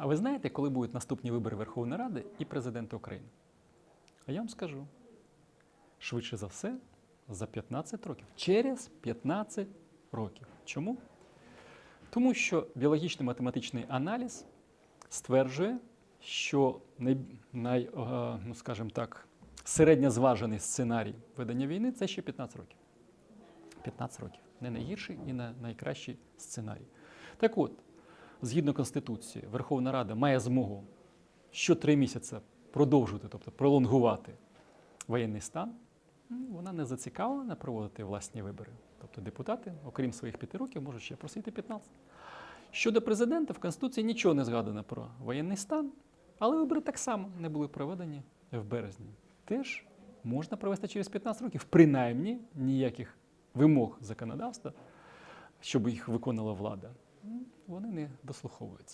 А ви знаєте, коли будуть наступні вибори Верховної Ради і президента України? А я вам скажу: швидше за все, за 15 років. Через 15 років. Чому? Тому що біологічний математичний аналіз стверджує, що най, най, е, ну, скажімо так, середньозважений сценарій ведення війни це ще 15 років. 15 років. Не найгірший і не найкращий сценарій. Так от, згідно Конституції, Верховна Рада має змогу що три місяці продовжувати, тобто пролонгувати воєнний стан. Ну, Вона не зацікавлена проводити власні вибори. Тобто депутати, окрім своїх п'яти років, можуть ще просити 15. Щодо президента, в Конституції нічого не згадано про воєнний стан, але вибори так само не були проведені в березні. Теж можна провести через 15 років, принаймні ніяких вимог законодавства, щоб їх виконала влада, вони не дослуховуються.